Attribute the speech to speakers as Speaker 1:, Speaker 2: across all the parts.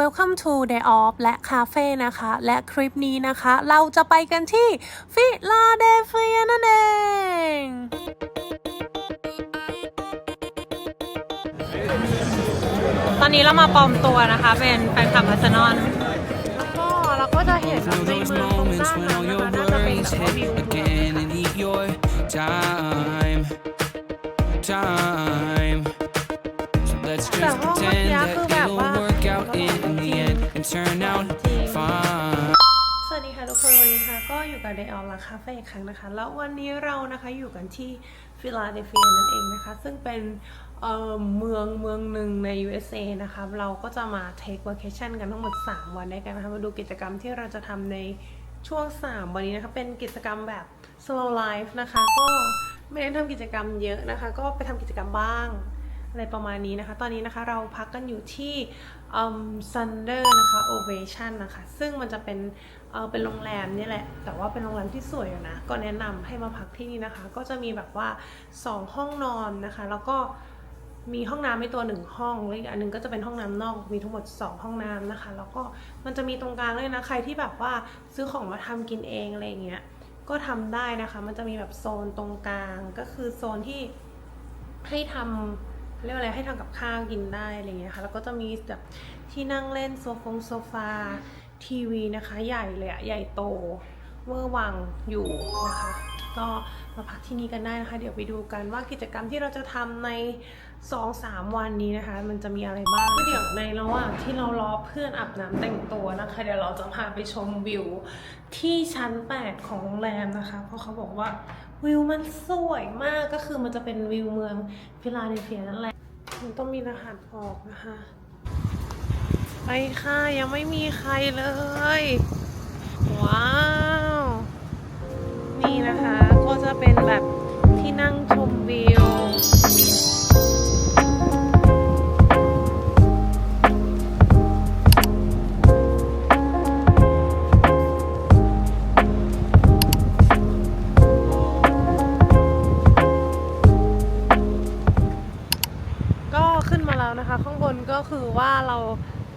Speaker 1: Welcome to Day Off และ Cafe นะคะ และคลิปนี้นะคะ เราจะไปกันที่ฟิลาเดลเฟียนั่นเองตอนนี้เรามาปลอมตัวนะคะ เป็นแฟนคลับอาร์เซนอลแล้วก็เราก็จะเห็นแบบใน
Speaker 2: those
Speaker 1: เมืองตรง
Speaker 2: moments
Speaker 1: ด้าน
Speaker 2: when
Speaker 1: นั้น
Speaker 2: all
Speaker 1: นะ
Speaker 2: your
Speaker 1: คะน่าจะเป็น
Speaker 2: worries
Speaker 1: แบบว่า
Speaker 2: hit
Speaker 1: วิวเมือง
Speaker 2: again and eat your time, time. So let's just
Speaker 1: Pero,
Speaker 2: pretend
Speaker 1: yeah,
Speaker 2: that
Speaker 1: ทุกคนวันนี้ค่ะก็อยู่กับ Day Off และ Cafe อีกครั้งนะคะ แล้ววันนี้เรานะคะอยู่กันที่ฟิลาเดลเฟียนั่นเองนะคะ ซึ่งเป็นเอ่อเมืองเมืองหนึ่งใน USA นะคะ เราก็จะมา take vacation กันทั้งหมด 3 วันด้วยกันนะคะ มาดูกิจกรรมที่เราจะทำในช่วง 3 วันนี้นะคะ เป็นกิจกรรมแบบ slow life นะคะ ก็ไม่ได้ทำกิจกรรมเยอะนะคะ ก็ไปทำกิจกรรมบ้างอะไรประมาณนี้นะคะ ตอนนี้นะคะเราพักกันอยู่ที่ ซันเดอร์นะคะ Ovation นนะคะ ซึ่งมันจะเป็นเออเป็นโรงแรมนี่แหละ แต่ว่าเป็นโรงแรมที่สวยอยู่นะ ก็แนะนำให้มาพักที่นี่นะคะ ก็จะมีแบบว่า 2 ห้องนอนนะคะ แล้วก็มีห้องน้ำในตัวหนึ่งห้องแล้วอีกอันหนึงก็จะเป็นห้องน้ำนอกมีทั้งหมด 2 ห้องน้ำนะคะ แล้วก็มันจะมีตรงกลางด้วยนะ ใครที่แบบว่าซื้อของมาทำกินเองอะไรอย่างเงี้ยก็ทำได้นะคะ มันจะมีแบบโซนตรงกลางก็คือโซนที่ให้ทำ เรียกอะไรให้ทำกับข้าวกินได้อะไรเงี้ยค่ะ แล้วก็จะมีแบบที่นั่งเล่นโซฟงโซฟาทีวีนะคะ ใหญ่เลยอะใหญ่โตเวอร์วังอยู่นะคะ ก็มาพักที่นี่กันได้นะคะ เดี๋ยวไปดูกันว่ากิจกรรมที่เราจะทำใน 2-3 วันนี้นะคะ มันจะมีอะไรบ้างก็เดี๋ยวในระหว่างที่เรารอเพื่อนอาบน้ำแต่งตัวนะคะ เดี๋ยวเราจะพาไปชมวิวที่ชั้น 8 ของโรงแรมนะคะ เพราะเขาบอกว่าวิวมันสวยมากก็คือมันจะเป็นวิวเมืองฟิลาเดลเฟียนั่นแหละ มันต้องมีรหัสออกนะคะ ไปค่ะ ยังไม่มีใครเลย ว้าว นี่นะคะ ก็จะเป็นแบบที่นั่งชมวิว ว่าเรา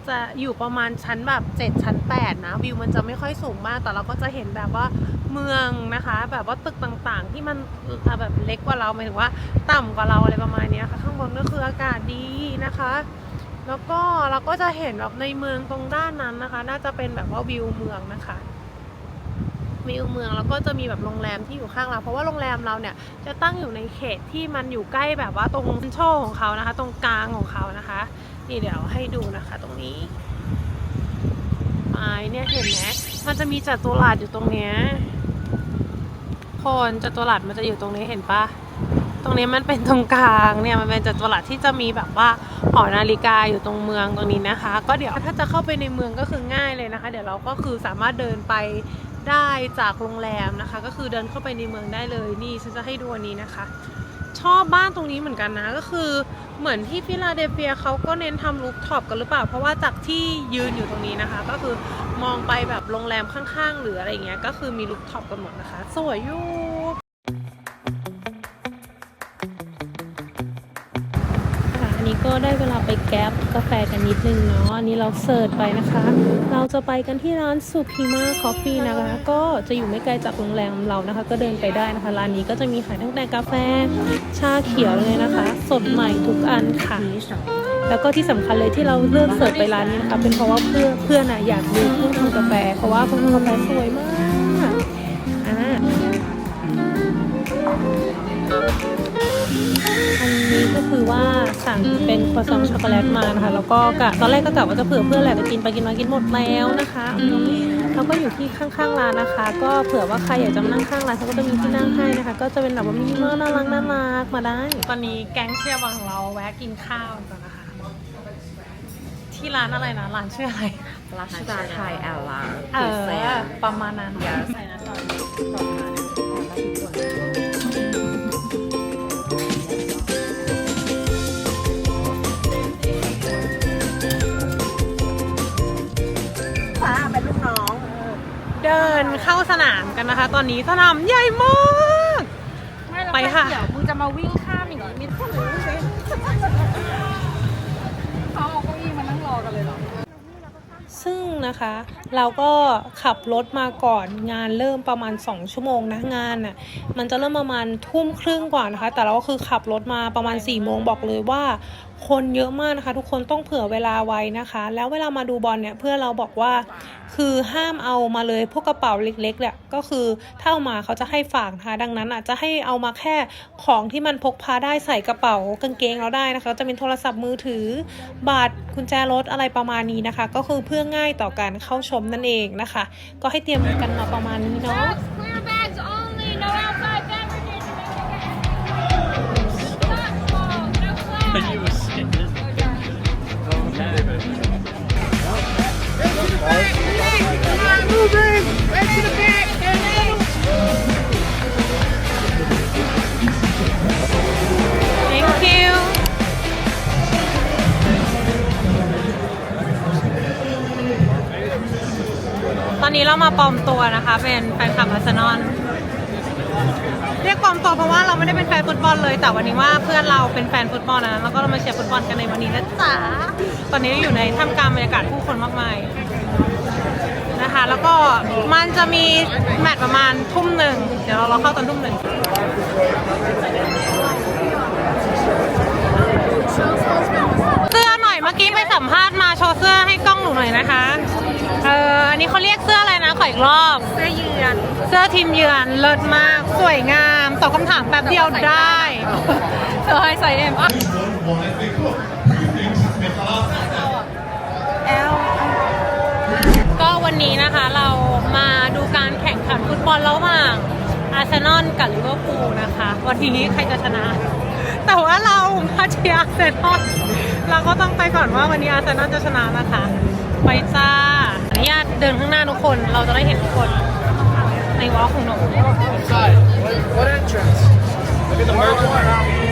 Speaker 1: จะอยู่ประมาณชั้นแบบ7ชั้น8นะวิวมันจะไม่ค่อยสูงมาก แต่เราก็จะเห็นแบบว่าเมืองนะคะ แบบว่าตึกต่างๆ ที่มันแบบเล็กกว่าเราหมายถึงว่า ต่ำกว่าเราอะไรประมาณนี้ค่ะข้างบนก็คืออากาศดีนะคะ แล้วก็เราก็จะเห็นแบบในเมืองตรงด้านนั้นนะคะ น่าจะเป็นแบบว่าวิวเมืองนะคะวิวเมืองแล้วก็จะมีแบบโรงแรมที่อยู่ข้างเรา เพราะว่าโรงแรมเราเนี่ยจะตั้งอยู่ในเขตที่มันอยู่ใกล้แบบว่าตรงโชว์ของเขานะคะ ตรงกลางของเขานะคะ นี่เดี๋ยวให้ดูนะคะตรงนี้ไม้เนี่ยเห็นไหมมันจะมีจัตุรัสอยู่ตรงเนี้ยคนจัตุรัสมันจะอยู่ตรงนี้เห็นปะตรงนี้มันเป็นตรงกลางเนี่ยมันเป็นจัตุรัสที่จะมีแบบว่าหอนาฬิกาอยู่ตรงเมืองตรงนี้นะคะ ก็เดี๋ยวถ้าจะเข้าไปในเมืองก็คือง่ายเลยนะคะ เดี๋ยวเราก็คือสามารถเดินไปได้จากโรงแรมนะคะ ก็คือเดินเข้าไปในเมืองได้เลยนี่ฉันจะให้ดูอันนี้นะคะ ชอบบ้านตรงนี้เหมือนกันนะ ก็คือเหมือนที่ฟิลาเดลเฟียเขาก็เน้นทำรูฟท็อปกันหรือเปล่า เพราะว่าจากที่ยืนอยู่ตรงนี้นะคะ ก็คือมองไปแบบโรงแรมข้างๆ หรืออะไรเงี้ยก็คือมีรูฟท็อปกันหมดนะคะ สวยอยู่ ได้เวลาไปแก๊ปกาแฟกันนิดนึงเนาะอันนี้เราเสิร์ชไปนะคะ เราจะไปกันที่ร้านสุพีมาคอฟฟี่นะคะ ก็จะอยู่ไม่ไกลจากโรงแรมเรานะคะ ก็เดินไปได้นะคะ ร้านนี้ก็จะมีขายตั้งแต่กาแฟ ชาเขียวเลยนะคะ สดใหม่ทุกอันค่ะแล้วก็ที่สำคัญเลยที่เราเลือกเสิร์ชไปร้านนี้นะคะเป็นเพราะว่าเพื่อนเพื่อนอะอยากดูเครื่องทำกาแฟ เพราะว่าเครื่องทำกาแฟสวยมากอ่า อันนี้ก็คือว่าสั่งเป็นครัวซองช็อกโกแลตมานะคะ แล้วก็กะตอนแรกก็กะว่าจะเผื่อเพื่อนแหละแต่กินไปกินมากินหมดแล้วนะคะอืมเราก็อยู่ที่ข้างๆร้านนะคะ ก็เผื่อว่าใครอยากจะมานั่งข้างร้านเขาก็จะมีที่นั่งให้นะคะ ก็จะเป็นแบบว่ามินิมอลน่ารักน่ารักมาได้ ตอนนี้แก๊งเชียร์บของเราแวะกินข้าวก่อนนะคะ ที่ร้านอะไรนะร้านชื่ออะไร
Speaker 3: รัชดาไทยแอลลา
Speaker 1: เออประมาณนั้น
Speaker 3: Yes ฟ้า เข้า
Speaker 1: สนามกันนะคะ ตอนนี้สนามใหญ่มากไปค่ะ
Speaker 3: เดี๋ยวมึงจะมาวิ่งข้ามอย่างนี้มีคนรู้สิเขาเอาเก้าอี้มานั่งรอกันเลยเหรอ
Speaker 1: ซึ่งนะคะ เราก็ขับรถมาก่อนงานเริ่มประมาณ 2 ชั่วโมงนะงานน่ะมันจะเริ่มประมาณทุ่มครึ่งกว่านะคะ แต่เราก็คือขับรถมาประมาณ4ี่โมงบอกเลยว่า คนเยอะมากนะคะ ทุกคนต้องเผื่อเวลาไว้นะคะ แล้วเวลามาดูบอลเนี่ยเพื่อนเราบอกว่า คือห้ามเอามาเลยพวกกระเป๋าเล็กๆเนี่ยก็คือถ้าเอามาเขาจะให้ฝากนะคะดังนั้นอาจจะให้เอามาแค่ของที่มันพกพาได้ใส่กระเป๋ากางเกงเราได้นะคะ จะเป็นโทรศัพท์มือถือบัตรกุญแจรถอะไรประมาณนี้นะคะ ก็คือเพื่อง่ายต่อการเข้าชมนั่นเองนะคะ ก็ให้เตรียมกันมาประมาณนี้เนาะ มาปลอมตัวนะคะ เป็นแฟนคลับอาร์เซนอลเรียกปลอมตัวเพราะว่าเราไม่ได้เป็นแฟนฟุตบอลเลย แต่วันนี้ว่าเพื่อนเราเป็นแฟนฟุตบอลนะแล้วก็เรามาเชียร์ฟุตบอลกันในวันนี้นะจ๊ะตอนนี้อยู่ในท่ามกลางบรรยากาศผู้คนมากมายนะคะ แล้วก็มันจะมีแมตช์ประมาณทุ่มหนึ่งเดี๋ยวเรารอเข้าตอนทุ่มหนึ่งเสื้อหน่อยเมื่อกี้ไปสัมภาษณ์มาโชว์เสื้อให้กล้องหนูหน่อยนะคะ เอออันนี้เขาเรียกเสื้ออะไรนะขออีกรอบ
Speaker 3: เสื้อยืน
Speaker 1: เสื้อทีมเยือนเลิศมาก สวยงามตอบคำถามแป๊บเดียวได้
Speaker 3: เธอให้ใส่เอ็มอะ
Speaker 1: ก็วันนี้นะคะเรามาดูการแข่งขันฟุตบอลระหว่างอาร์เซนอลกับลิเวอร์พูลนะคะ วันนี้ใครจะชนะ แต่ว่าเรามาเชียร์อาร์เซนอลเราก็ต้องไปก่อนว่าวันนี้อาร์เซนอลจะชนะนะคะ ไปจ้าอ นุญาตเดินข้างหน้าทุกคน เราจะได้เห็นทุกคน ในวอลของหนู
Speaker 4: What, entrance? Look at the merch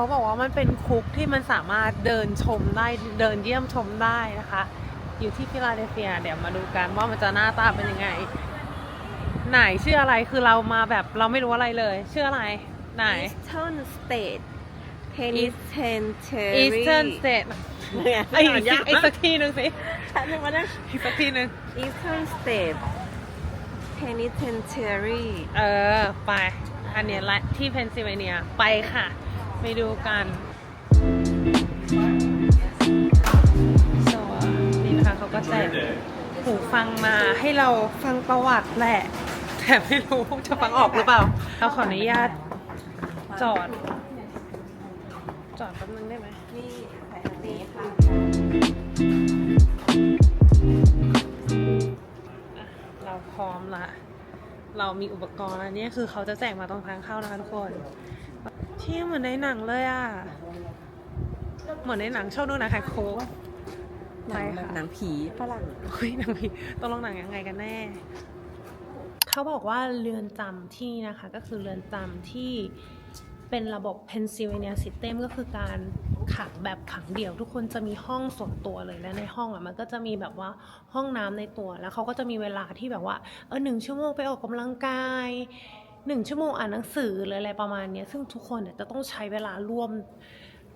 Speaker 1: เที่ยวเขาบอกว่ามันเป็นคุกที่มันสามารถเดินชมได้เดินเยี่ยมชมได้นะคะ อยู่ที่ฟิลาเดลเฟียเดี๋ยวมาดูกันว่ามันจะหน้าตาเป็นยังไง ไหนชื่ออะไรคือเรามาแบบเราไม่รู้อะไรเลย ชื่ออะไร ไหน
Speaker 3: Eastern State Penitentiary
Speaker 1: Eastern State
Speaker 3: เนี่ย
Speaker 1: ไอ้
Speaker 3: อ่านยาก
Speaker 1: ไอ้สักทีหนึ่งสิ
Speaker 3: ฉันนึกว่านั่น
Speaker 1: อีกสักทีหนึ่ง
Speaker 3: Eastern State Penitentiary
Speaker 1: เออ ไป อันเนี้ยละที่เพนซิลเวเนีย ไปค่ะ ไปดูกันโซนี่นะคะเขาก็แจกหูฟังมาให้เราฟังประวัติแหละ แต่ไม่รู้จะฟังออกหรือเปล่า เราขออนุญาตจอด จอดแป๊บนึงได้ไหม
Speaker 3: นี่ใส่อันนี้ค่ะ
Speaker 1: เราพร้อมละ เรามีอุปกรณ์อันนี้คือเขาจะแจกมาตรงทางเข้านะคะทุกคนเที่ยเหมือนในหนังเลยอะ เหมือนในหนังชอบดูหนังขายโค้ก
Speaker 3: หนัง
Speaker 1: ไปค่ะ
Speaker 3: หนังผีฝรั่ง
Speaker 1: เฮ้ยหนังผีตกลงหนังยังไงกันแน่ เขาบอกว่าเรือนจำที่นี่นะคะ ก็คือเรือนจำที่เป็นระบบ Pennsylvania System ก็คือการขังแบบขังเดี่ยว ทุกคนจะมีห้องส่วนตัวเลยและในห้องอะมันก็จะมีแบบว่าห้องน้ำในตัวแล้วเขาก็จะมีเวลาที่แบบว่าเออหนึ่งชั่วโมงไปออกกำลังกาย หนึ่งชั่วโมงอ่านหนังสือหรืออะไรประมาณนี้ซึ่งทุกคนเนี่ยจะต้องใช้เวลาร่วม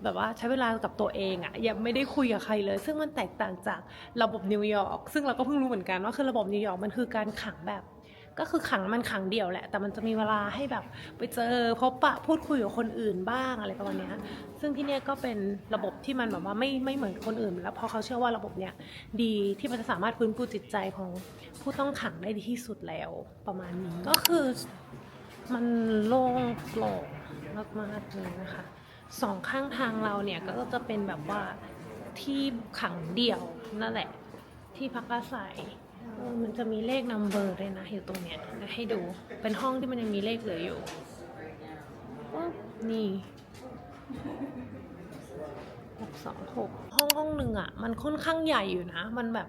Speaker 1: แบบว่าใช้เวลากับตัวเองอะยังไม่ได้คุยกับใครเลย ซึ่งมันแตกต่างจากระบบนิวยอร์กซึ่งเราก็เพิ่งรู้เหมือนกันว่าคือระบบนิวยอร์กมันคือการขังแบบ ก็คือขังมันขังเดียวแหละ แต่มันจะมีเวลาให้แบบไปเจอพบปะพูดคุยกับคนอื่นบ้างอะไรประมาณนี้ซึ่งที่เนี่ยก็เป็นระบบที่มันแบบว่าไม่ไม่เหมือนคนอื่น แล้วเพราะเขาเชื่อว่าระบบเนี้ยดีที่มันจะสามารถฟื้นฟูจิตใจของผู้ต้องขังได้ดีที่สุดแล้วประมาณนี้ ก็คือ มันโล่งโปร่งมากๆเลยนะคะสองข้างทางเราเนี่ยก็จะเป็นแบบว่าที่ขังเดี่ยวนั่นแหละ ที่พักอาศัยมันจะมีเลขนัมเบอร์เลยนะ อยู่ตรงเนี้ยให้ดูเป็นห้องที่มันยังมีเลขเหลืออยู่นี่หกสองหกห้องห้องหนึ่งอะ มันค่อนข้างใหญ่อยู่นะ มันแบบ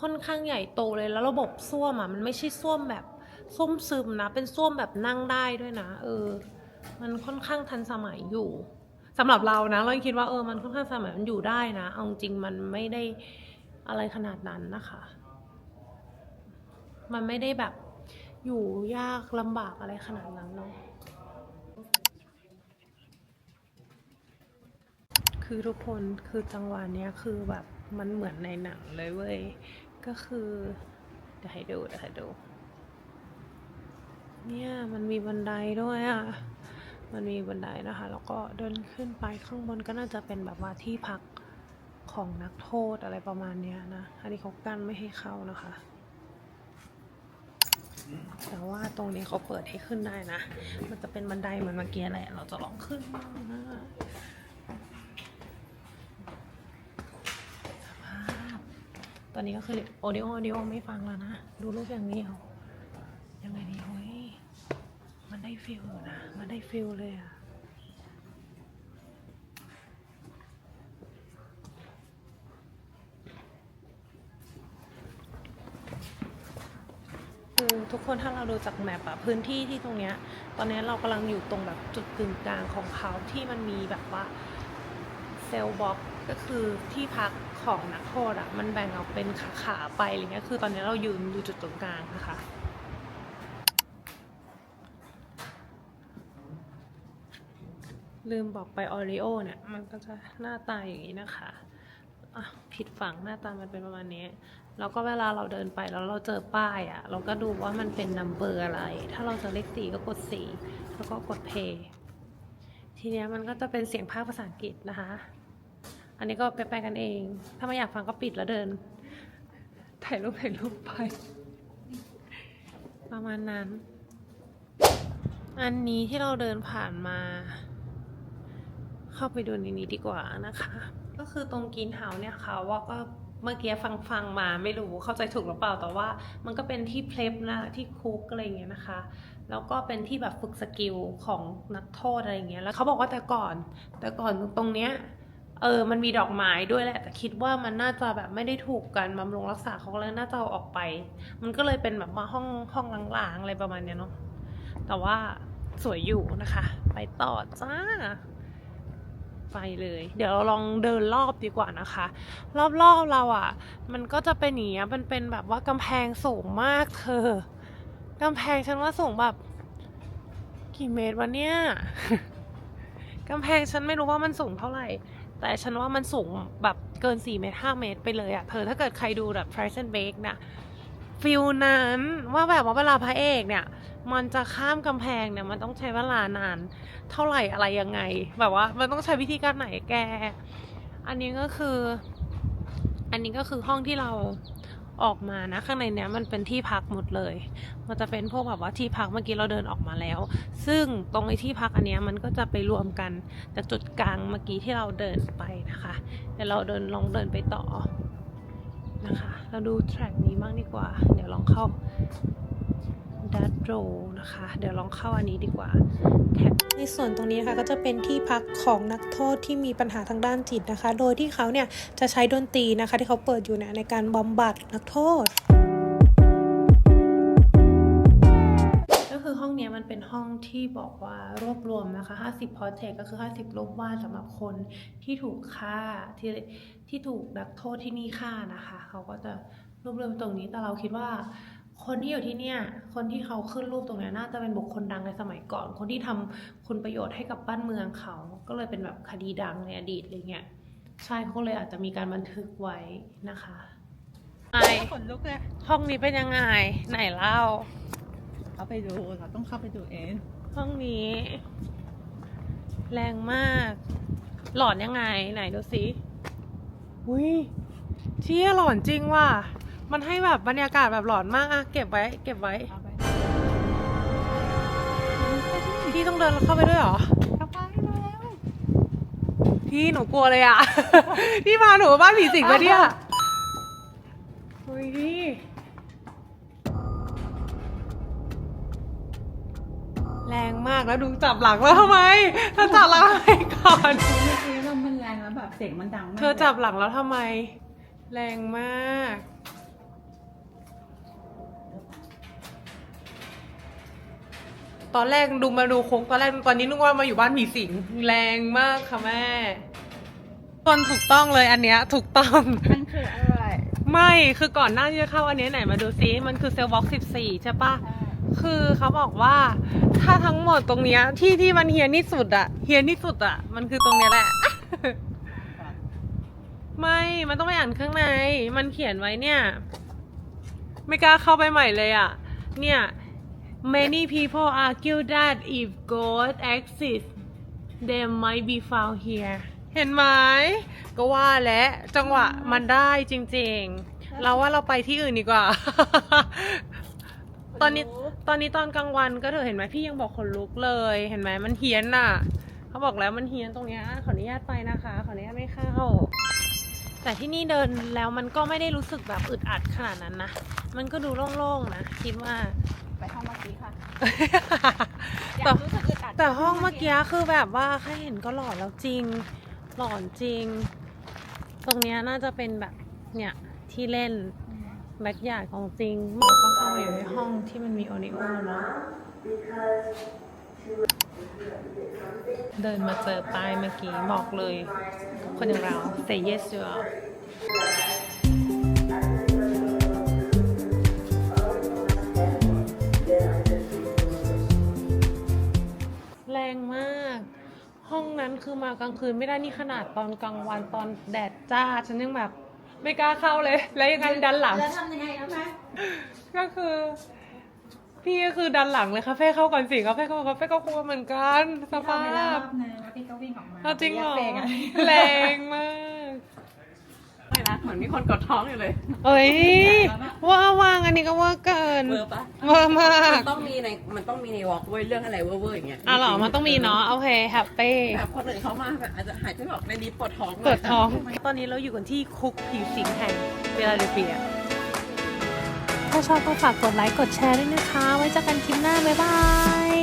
Speaker 1: ค่อนข้างใหญ่โตเลยแล้วระบบส้วมอะมันไม่ใช่ส้วมแบบ ส้มซึมนะ เป็นส้วมแบบนั่งได้ด้วยนะ เออ มันค่อนข้างทันสมัยอยู่สำหรับเรานะ เรายังคิดว่าเออมันค่อนข้างสมัยมันอยู่ได้นะ เอาจริงมันไม่ได้อะไรขนาดนั้นนะคะ มันไม่ได้แบบอยู่ยากลำบากอะไรขนาดนั้นเนาะคือทุกคนคือจังหวะเนี้ยคือแบบมันเหมือนในหนังเลยเว้ย ก็คือเดี๋ยวให้ดูเดี๋ยวให้ดู เนี่ยมันมีบันไดด้วยอะ มันมีบันไดนะคะ แล้วก็เดินขึ้นไปข้างบนก็น่าจะเป็นแบบว่าที่พักของนักโทษอะไรประมาณเนี้ยนะ อันนี้เขากั้นไม่ให้เข้านะคะ แต่ว่าตรงนี้เขาเปิดให้ขึ้นได้นะ มันจะเป็นบันไดเหมือนเมื่อกี้แหละ เราจะลองขึ้นนะสภาตอนนี้ก็คือโอดิโอโอดิโอไม่ฟังแล้วนะ ดูรูปอย่างเดียว ยังไงดีเฮ้ย มันได้ ฟิลอยู่นะ มันได้ฟิลเลยอะคือทุกคนถ้าเราดูจากแมปอะพื้นที่ที่ตรงเนี้ย ตอนนี้เรากำลังอยู่ตรงแบบจุดกึ่งกลางของเขาที่มันมีแบบว่าเซลบ็อกก็คือที่พักของนักโทษอะมันแบ่งออกเป็นขาๆไปอะไรเงี้ยคือตอนนี้เรายืนอยู่จุดตรงกลางนะคะ ลืมบอกไปออริโอเนี่ยมันก็จะหน้าตาอย่างนี้นะคะอะผิดฝั่งหน้าตามันเป็นประมาณนี้ แล้วก็เวลาเราเดินไปแล้วเราเจอป้ายอะ่ะ เราก็ดูว่ามันเป็นนัมเบอร์อะไร ถ้าเราเจะเลขสี่ก็กดสี่แล้วก็กดเพย์ทีเนี้ยมันก็จะเป็นเสียงภาคภาษาอังกฤษนะคะ อันนี้ก็ไปแปลกันเอง ถ้าไม่อยากฟังก็ปิดแล้วเดิน ถ่ายรูปถ่ายรูปไป ประมาณนั้น อันนี้ที่เราเดินผ่านมา เข้าไปดูในนี้ดีกว่านะคะ ก็คือตรงกินเฮาเนี่ยค่ะว่าก็เมื่อกี้ฟังฟังมาไม่รู้เข้าใจถูกหรือเปล่าแต่ว่า มันก็เป็นที่เพลฟนะที่คุกอะไรอย่างเงี้ยนะคะ แล้วก็เป็นที่แบบฝึกสกิลของนักโทษอะไรอย่างเงี้ยแล้วเขาบอกว่าแต่ก่อน แต่ก่อนตรงเนี้ยเออ มันมีดอกไม้ด้วยแหละ แต่คิดว่ามันน่าจะแบบไม่ได้ถูกกันบำรุงรักษาเขาเลยน่าจะเอาออกไป มันก็เลยเป็นแบบมาห้องห้องล้างๆอะไรประมาณเนี้ยเนาะ แต่ว่าสวยอยู่นะคะ ไปต่อจ้า ไปเลย เดี๋ยวเราลองเดินรอบดีกว่านะคะ รอบๆเราอะ่ะ มันก็จะเป็นอย่างเงี้ยมันเป็นแบบว่ากำแพงสูงมากเธอกำแพงฉันว่าสูงแบบ กี่เมตรวะเนี่ยกำแพงฉันไม่รู้ว่ามันสูงเท่าไหร่ แต่ฉันว่ามันสูงแบบเกิน4เมตร5เมตรไปเลยอะเธอถ้าเกิดใครดูแบบ Price and Bake นะ ฟิลนั้นว่าแบบว่าเวลาพระเอกเนี่ย มันจะข้ามกำแพงเนี่ยมันต้องใช้เวลานาน เท่าไหร่อะไรยังไง แบบว่า มันต้องใช้วิธีการไหนแก อันนี้ก็คือ อันนี้ก็คือห้องที่เราออกมานะข้างในเนี้ยมันเป็นที่พักหมดเลย มันจะเป็นพวกแบบว่าที่พักเมื่อกี้เราเดินออกมาแล้ว ซึ่งตรงไอ้ที่พักอันเนี้ยมันก็จะไปรวมกันจากจุดกลางเมื่อกี้ที่เราเดินไปนะคะ เดี๋ยวเราเดินลองเดินไปต่อ นะคะ เราดูแทร็กนี้บ้างดีกว่า เดี๋ยวลองเข้าดัตโรนะคะ เดี๋ยวลองเข้าอันนี้ดีกว่าแท็บในส่วนตรงนี้นะคะก็จะเป็นที่พักของนักโทษที่มีปัญหาทางด้านจิตนะคะ โดยที่เขาเนี่ยจะใช้ดนตรีนะคะ ที่เขาเปิดอยู่เนี่ยในการบำบัดนักโทษ มันเป็นห้องที่บอกว่ารวบรวมนะคะ 50 portrait ก็คือ 50รูปวาดสำหรับคนที่ถูกฆ่าที่ที่ถูกนักโทษที่นี่ฆ่านะคะ เขาก็จะรวบรวมตรงนี้แต่เราคิดว่า คนที่อยู่ที่เนี่ย คนที่เขาขึ้นรูปตรงเนี้ยน่าจะเป็นบุคคลดังในสมัยก่อน คนที่ทำคุณประโยชน์ให้กับบ้านเมืองเขา ก็เลยเป็นแบบคดีดังในอดีตอะไรเงี้ยใช่เขาเลยอาจจะมีการบันทึกไว้นะคะไอ
Speaker 3: ขนลุกเลย
Speaker 1: ห้องนี้เป็นยังไง ไหนเล่า
Speaker 3: เข้าไปดูเราต้องเข้าไปดูเอง
Speaker 1: ห้องนี้ แรงมาก หลอนยังไง ไหนดูสิอุ้ยเชี่ยหลอนจริงว่ะ มันให้แบบบรรยากาศแบบหลอนมากอะเก็บไว้ เก็บไว้
Speaker 3: เอาไป
Speaker 1: พี่ต้องเดินเข้าไปด้วยเหรอ
Speaker 3: เข้าไปแล้ว
Speaker 1: พี่หนูกลัวเลยอะ พี่พาหนูมาบ้านผีสิงไปะเนี่ย รงมากแล้วดูจับหลังแล้วทำไมเธอจับหลังทำไมก่อน
Speaker 3: เมื่อกี้ลมมันแรงแล้วแบบเสียงมันดังมาก
Speaker 1: เธอจับหลังแล้วทำไม แรงมาก ตอนแรกดูมาดูโค้งตอนแรกตอนนี้นึกว่ามาอยู่บ้านผีสิงแรงมากค่ะแม่ตอนถูกต้องเลยอันเนี้ยถูกต้อง
Speaker 3: มันคืออะไร
Speaker 1: ไม่คือก่อนหน้าที่จะเข้าอันเนี้ยไหนมาดูซิ มันคือเซลล์บ็อกสิบสี่ใช่ปะ คือเขาบอกว่า ถ้าทั้งหมดตรงเนี้ยที่ที่มันเฮียนที่สุดอะเฮียนที่สุดอะมันคือตรงเนี้ยแหละ ไม่ มันต้องไปอ่านข้างใน มันเขียนไว้เนี่ย ไม่กล้าเข้าไปใหม่เลยอะเนี่ย many people argue that if ghosts exist they might be found here เห็นไหมก็ว่าแล้วจังหวะมันได้จริงๆ เราว่าเราไปที่อื่นดีกว่า ตอนนี้ตอนนี้ตอนกลางวันก็เถอะเห็นไหมพี่ยังบอกขนลุกเลยเห็นไหมมันเฮี้ยนน่ะ เขาบอกแล้วมันเฮี้ยนตรงเนี้ยขออนุญาตไปนะคะขออนุญาตไม่เข้า แต่ที่นี่เดินแล้วมันก็ไม่ได้รู้สึกแบบอึดอัดขนาดนั้นนะมันก็ดูโล่งๆนะคิดว่า
Speaker 3: ไปห้องเมื่อกี้ค่ะอยา
Speaker 1: แต่
Speaker 3: กรู้สึกอึดอัด
Speaker 1: แต่ห้องเมื่อกี้คือแบบว่าแค่เห็นก็หลอนแล้วจริง หลอนจริง ตรงเนี้ยน่าจะเป็นแบบเนี่ยที่เล่น แบ็กยาร์ดของจริงเราก็เข้ามาอยู่ในห้องที่มันมีโอริโอเนาะเดินมาเจอป้ายเมื่อกี้บอกเลย คนอย่างเรา say yes to all แรงมาก ห้องนั้นคือมากลางคืนไม่ได้นี่ขนาดตอนกลางวันตอนแดดจ้า ฉันยังแบบ ไม่กล้าเข้าเลย แล้วยังไงดันหลัง
Speaker 3: แล้วทำยังไงนะแม่
Speaker 1: ก็คือ พี่ก็คือดันหลังเลยคาเฟ่เข้าก่อนสิคาเฟ่เข้าคาเฟ่ก็กลัวเหมือนกันสภา
Speaker 3: ทำไปแล้วร
Speaker 1: พ
Speaker 3: อบนึงแล้วพี่ก็วิ่งออกมา
Speaker 1: เอาจริงเหรอ
Speaker 3: เรียกเฟกอะ
Speaker 1: แรงมาก
Speaker 3: เลยนะเหมือนมีคนกดท้องอยู่เลย
Speaker 1: เอ้ยว่าวางอันนี้ก็ว่าเกิน
Speaker 5: เวอร์ปะ
Speaker 1: เวอร์มาก
Speaker 5: มันต้องมีในมันต้องมีในวอล์กเว้ยเรื่องอะไรเวอร์ๆอย่างเงี้ย
Speaker 1: อะเหรอ มันต้องมีเนาะ โอเคแฮปปี้
Speaker 5: แบบคนอื่นเขามาแบบอาจจะหายใจไม่ออกในนี้ปวดท้อง
Speaker 1: เปิดท้อง ตอนนี้เราอยู่กันที่คุกผีสิงแห่งเวลาเดเฟียถ้าชอบก็ฝากกดไลค์ กดแชร์ด้วยนะคะ ไว้เจอกันคลิปหน้า บ๊ายบาย